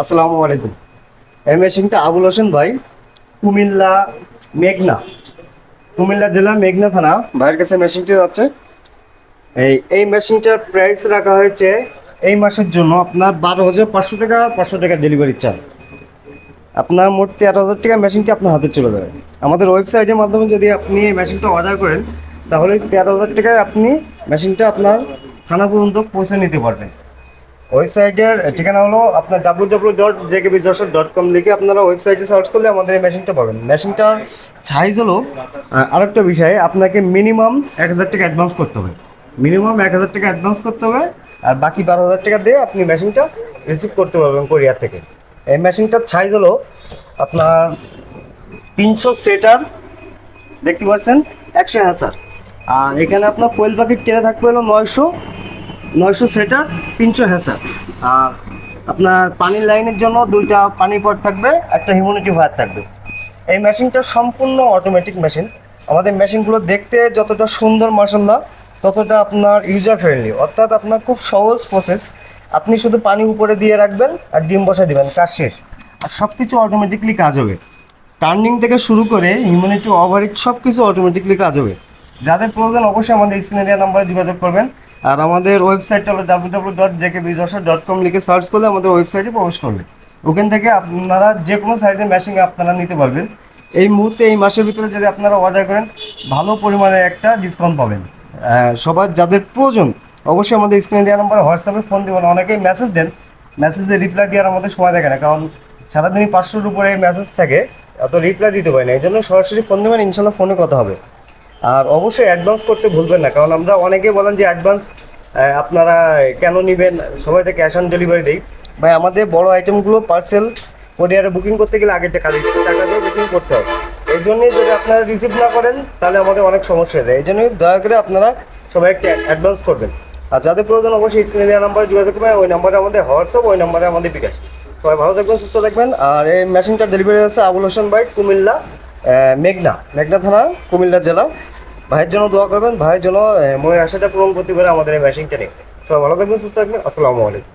আসসালামু আলাইকুম। এই মেশিনটা আবুল হোসেন ভাই, কুমিল্লা মেঘনা। কুমিল্লা জেলা মেঘনা থানা। ভাইয়ের কাছে মেশিনটি যাচ্ছে। এই এই মেশিনটার প্রাইস রাখা হয়েছে এই মাসের জন্য আপনার বারো হাজার পাঁচশো টাকা পাঁচশো টাকা ডেলিভারি চার্জ আপনার মোট তেরো হাজার টাকা মেশিনটি আপনার হাতে চলে যাবে। আমাদের ওয়েবসাইটের মাধ্যমে যদি আপনি এই মেশিনটা অর্ডার করেন, তাহলে তেরো হাজার টাকায় আপনি মেশিনটা আপনার থানা পর্যন্ত পৌঁছে নিতে পারবেন। ওয়েবসাইটের ঠিকানা হলো আপনার W W dot JKB Jessore dot com লিখে আপনারা ওয়েবসাইটে সার্চ করলে আমাদের এই মেশিনটা পাবেন। মেশিনটার সাইজ হলো আরেকটা বিষয়, আপনাকে মিনিমাম এক হাজার টাকা অ্যাডভান্স করতে হবে। মিনিমাম এক হাজার টাকা অ্যাডভান্স করতে হবে, আর বাকি বারো হাজার টাকা দিয়ে আপনি মেশিনটা রিসিভ করতে পারবেন কোরিয়ার থেকে। এই মেশিনটার সাইজ হলো আপনার তিনশো সেটার দেখতে পাচ্ছেন? একশো হ্যাসার আর এখানে আপনার কোয়েল পাখির টেনে থাকবে হলো নয়শো। নয়শো সেটার তিনশো হ্যাসার। আর আপনার পানির লাইনের জন্য দুইটা পানি পট থাকবে, একটা হিউমিডিটি ভায়ার থাকবে। এই মেশিনটা সম্পূর্ণ অটোমেটিক মেশিন আমাদের মেশিনগুলো দেখতে যতটা সুন্দর মাসাল্লাহ ততটা আপনার ইউজার ফ্রেন্ডলি অর্থাৎ আপনার খুব সহজ প্রসেস আপনি শুধু পানি উপরে দিয়ে রাখবেন আর ডিম বসা দিবেন, কাজ শেষ। আর সব কিছু অটোমেটিকলি কাজ হবে। টার্নিং থেকে শুরু করে হিউম্যানিটি ওভারহিট সব কিছু অটোমেটিকলি কাজ হবে। যাদের প্রয়োজন অবশ্যই আমাদের স্ক্রিনে দেওয়া নাম্বারে যোগাযোগ করবেন। আর আমাদের ওয়েবসাইটটা হলো W W dot JK dot com লিখে সার্চ করলে আমাদের ওয়েবসাইটে প্রবেশ করবে। ওখান থেকে আপনারা যে কোনো সাইজের মেশিন আপনারা নিতে পারবেন। এই মুহূর্তে, এই মাসের ভিতরে যদি আপনারা অর্ডার করেন, ভালো পরিমাণে একটা ডিসকাউন্ট পাবেন। সবার যাদের প্রয়োজন, অবশ্যই আমাদের স্ক্রিনে দেওয়া নাম্বারে হোয়াটসঅ্যাপে ফোন দেবেন। অনেকেই মেসেজ দেন মেসেজে রিপ্লাই দেওয়ার আমাদের সময় থাকে না, কারণ সারাদিনই পাঁচশোর উপরে মেসেজ থাকে অত রিপ্লাই দিতে পারি না। এই জন্য সরাসরি ফোন দেবেন, ইনশাল্লাহ ফোনে কথা হবে। আর অবশ্যই অ্যাডভান্স করতে ভুলবেন না, কারণ আমরা অনেকে বলেন যে অ্যাডভান্স আপনারা কেন নেবেন? সবাই তো ক্যাশ অন ডেলিভারি দেই। ভাই, আমাদের বড় আইটেমগুলো পার্সেল কোরিয়ারে বুকিং করতে গেলে আগে টাকা টাকা দিয়ে বুকিং করতে হবে এই জন্যই যদি আপনারা রিসিভ না করেন, তাহলে আমাদের অনেক সমস্যা যায় এই জন্যই দয়া করে আপনারা সবাই একটা অ্যাডভান্স করবেন। আর যাদের প্রয়োজন, অবশ্যই স্ক্রিনে দেওয়া নাম্বারে যোগাযোগ করবেন। ওই নাম্বারে আমাদের হোয়াটসঅ্যাপ, ওই নাম্বারে আমাদের বিকাশ। সবাই ভালো থাকবেন, সুস্থ থাকবেন। আর এই মেশিনটা ডেলিভারি আছে আবুল হোসেন ভাই, কুমিল্লা মেঘনা মেঘনা থানা, কুমিল্লা জেলা। ভাইয়ের জন্য দোয়া করবেন, ভাইয়ের জন্য মনের আশাটা পূরণ করতে পারে আমাদের এই ম্যাশিংটা নিয়ে। সবাই ভালো থাকবেন, সুস্থ থাকবেন, আসসালামু আলাইকুম।